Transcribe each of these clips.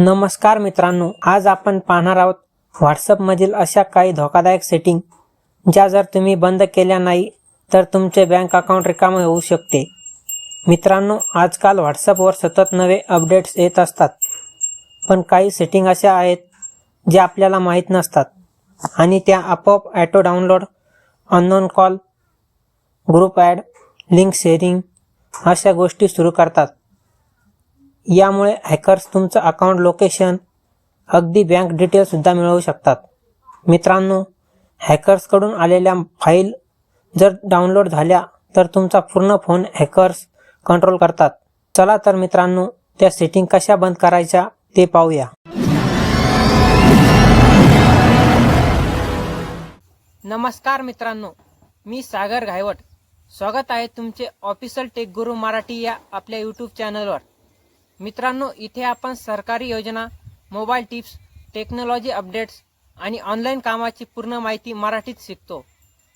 नमस्कार मित्रांनो आज आपण पाहणार आहोत व्हॉट्सअपमधील अशा काही धोकादायक सेटिंग ज्या जर तुम्ही बंद केल्या नाही तर तुमचे बँक अकाउंट रिकामे होऊ शकते. मित्रांनो आजकाल व्हॉट्सअपवर सतत नवे अपडेट्स येत असतात. पण काही सेटिंग अशा आहेत ज्या आपल्याला माहीत नसतात. आणि त्या आपोआप auto download unknown call group add link sharing अशा गोष्टी सुरू करतात. यामुळे हॅकर्स तुमचं अकाउंट लोकेशन अगदी बँक डिटेल्ससुद्धा मिळवू शकतात. मित्रांनो हॅकर्सकडून आलेल्या फाईल जर डाउनलोड झाल्या तर तुमचा पूर्ण फोन हॅकर्स कंट्रोल करतात. चला तर मित्रांनो त्या सेटिंग कशा बंद करायच्या ते पाहूया. नमस्कार मित्रांनो मी सागर घायवट. स्वागत आहे तुमचे ऑफिशियल टेक गुरु मराठी या आपल्या यूट्यूब चॅनलवर मित्रांनो इथे आपण सरकारी योजना मोबाईल टिप्स टेक्नॉलॉजी अपडेट्स आणि ऑनलाईन कामाची पूर्ण माहिती मराठीत शिकतो.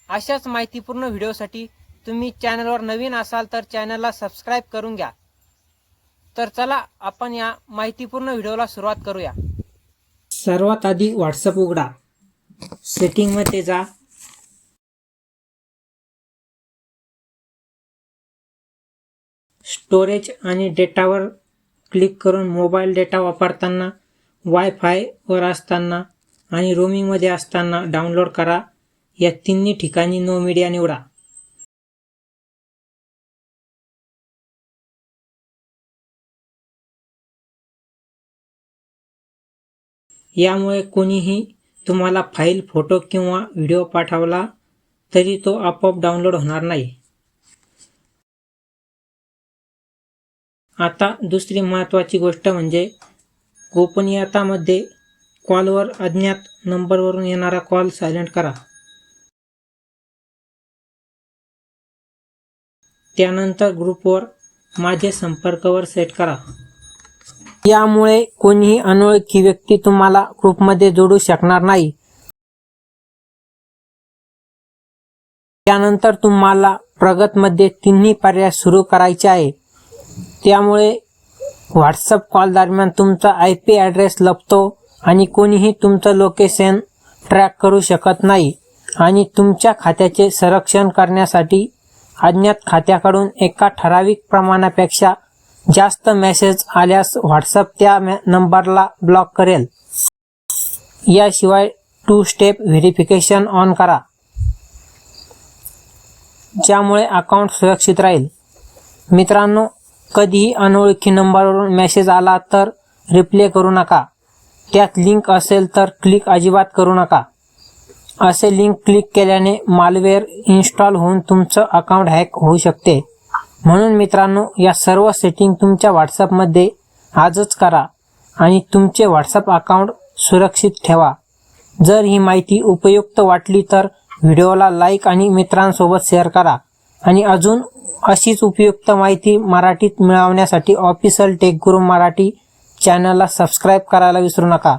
अशाच माहितीपूर्ण व्हिडिओसाठी तुम्ही चॅनलवर नवीन असाल तर चॅनलला सबस्क्राईब करून घ्या. तर चला आपण या माहितीपूर्ण व्हिडिओला सुरुवात करूया. सर्वात आधी व्हॉट्सअप उघडा. सेटिंगमध्ये जा. स्टोरेज आणि डेटावर क्लिक करून मोबाईल डेटा वापरताना वायफायवर असताना आणि रोमिंगमध्ये असताना डाउनलोड करा. या तिन्ही ठिकाणी नो मीडिया निवडा. यामुळे कोणीही तुम्हाला फाईल फोटो किंवा व्हिडिओ पाठवला तरी तो आपोआप डाउनलोड होणार नाही. आता दुसरी महत्त्वाची गोष्ट म्हणजे गोपनीयतामध्ये कॉलवर अज्ञात नंबरवरून येणारा कॉल सायलेंट करा. त्यानंतर ग्रुपवर माझे संपर्कवर सेट करा. यामुळे कोणीही अनोळखी व्यक्ती तुम्हाला ग्रुपमध्ये जोडू शकणार नाही. त्यानंतर तुम्हाला प्रगतमध्ये तिन्ही पर्याय सुरू करायचे आहे त्यामुळे व्हॉट्सअप कॉल दरम्यान तुमचा आय पी ॲड्रेस लपतो आणि कोणीही तुमचं लोकेशन ट्रॅक करू शकत नाही आणि तुमच्या खात्याचे संरक्षण करण्यासाठी अज्ञात खात्याकडून एका ठराविक प्रमाणापेक्षा जास्त मेसेज आल्यास व्हॉट्सअप त्या नंबरला ब्लॉक करेल. याशिवाय टू स्टेप व्हेरिफिकेशन ऑन करा. ज्यामुळे अकाउंट सुरक्षित राहील. मित्रांनो कधीही अनोळखी नंबरवरून मेसेज आला तर रिप्ले करू नका. त्यात लिंक असेल तर क्लिक अजिबात करू नका. असे लिंक क्लिक केल्याने मालवेअर इन्स्टॉल होऊन तुमचं अकाउंट हॅक होऊ शकते. म्हणून मित्रांनो या सर्व सेटिंग तुमच्या व्हॉट्सअपमध्ये आजच करा आणि तुमचे व्हॉट्सअप अकाउंट सुरक्षित ठेवा. जर ही माहिती उपयुक्त वाटली तर व्हिडिओला लाईक आणि मित्रांसोबत शेअर करा. आणि अजून अशीच उपयुक्त माहिती मराठीत मिळवण्यासाठी ऑफिशियल टेक गुरु मराठी चॅनलला सबस्क्राईब करायला विसरू नका.